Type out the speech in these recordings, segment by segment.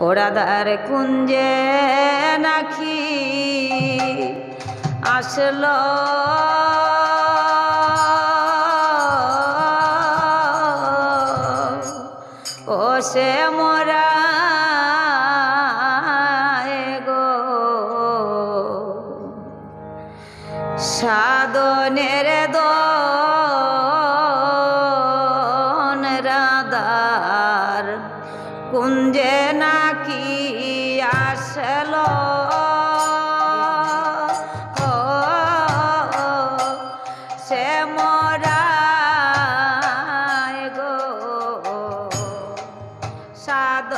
ওরাদার কুঞ্জে নাকি আসলো। ও সে মোরা গো। সাধনের দন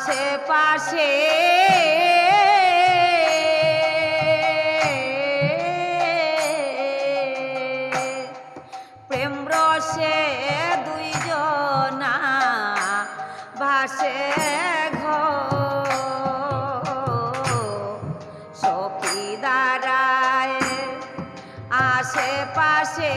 আশেপাশে। প্রেম রসে দুইজনা ভাসে সখী দাঁড়ায় আশেপাশে।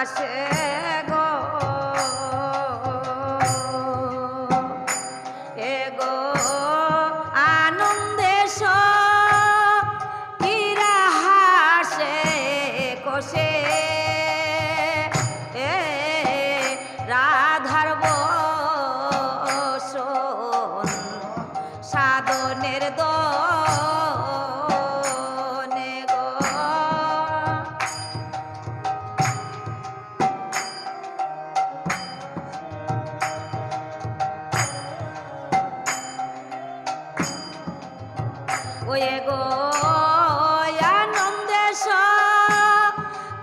আসে ওয়ে গো, আনন্দে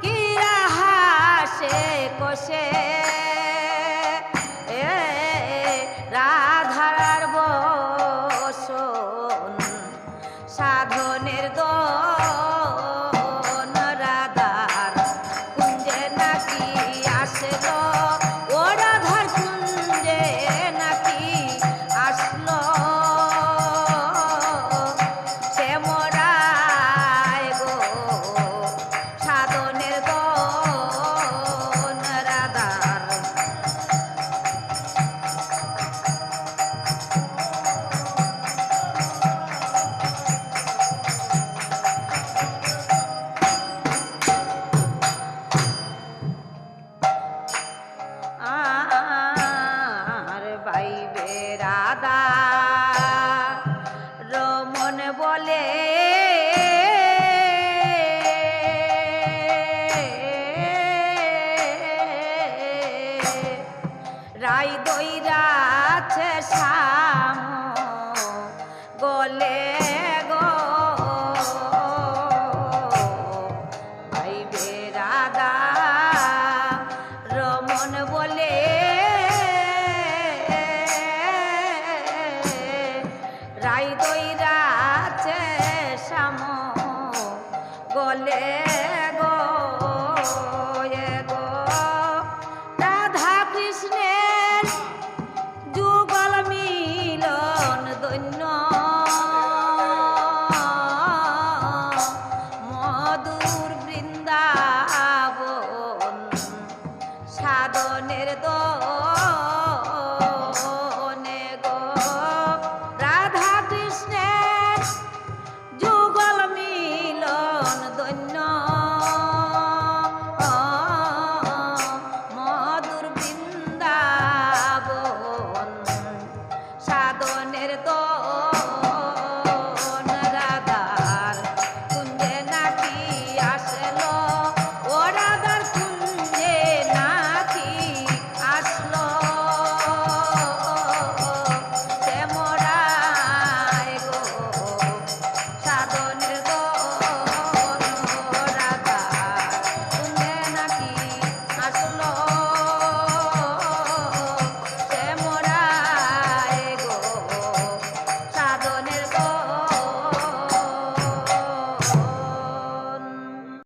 কিরা হাসে কষে। এ রাধার বসন, সাধনের দন, রাধার কুঞ্জে নাকি আসলো ও রাধা রমন বলে রাই দইরাছে সা মনের দল